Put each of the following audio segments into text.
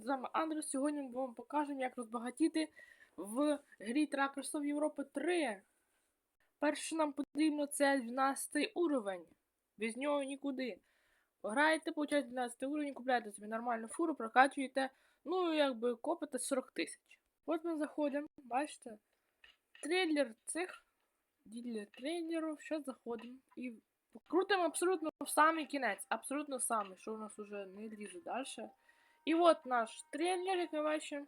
з вами Андрес. Сьогодні ми вам покажемо, як розбагатіти в грі of Europe 3. Перше, що нам потрібно, це 12 уровень. Без нього нікуди. Граєте, получаєте 12 уровень, купляєте собі нормальну фуру, прокачуєте, ну, якби копите 40 тисяч. От ми заходимо, бачите, трейлер цих, ділер трейлерів, зараз заходимо і крутимо абсолютно в самий кінець, абсолютно самий, що у нас уже не лізе далі. І от наш як ми бачимо.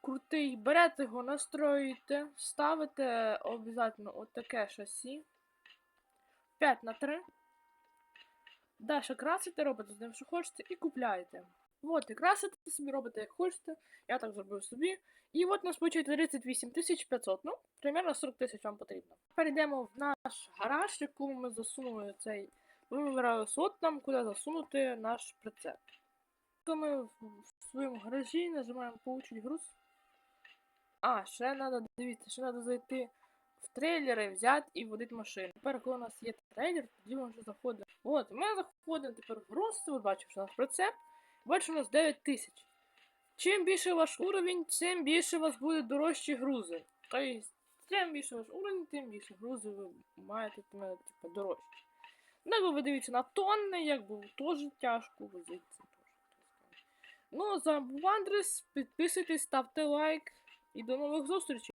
Крутий. Берете його, настроюєте, ставите обов'язково отаке шасі. 5 на 3. Далі красите, робите з ним, що хочете, і купляєте. От, і красите собі, робите як хочете. Я так зробив собі. І от нас виходить 38 500. Ну, примерно 40 тисяч вам потрібно. Перейдемо в наш гараж, в якому ми засунули цей. Ми сот нам, куди засунути наш прицеп. Коли ми в своєму гаражі нажимаємо получить груз. А, ще треба, дивіться, ще треба зайти в трейлери, взяти і водити машину. Тепер, коли у нас є трейлер, тоді ми вже заходимо. От, ми заходимо тепер в груз, ви бачите, що у нас прицеп. Бачимо, у нас 9 тисяч. Чим більше ваш уровень, тим більше у вас буде дорожчі грузи. Тобто, чим більше ваш уровень, тим більше грузи ви маєте типу, дорожчі. Ну, ви дивіться на тонни, якби теж тяжко возити. Ну, за Вандрес, підписуйтесь, ставте лайк і до нових зустрічей.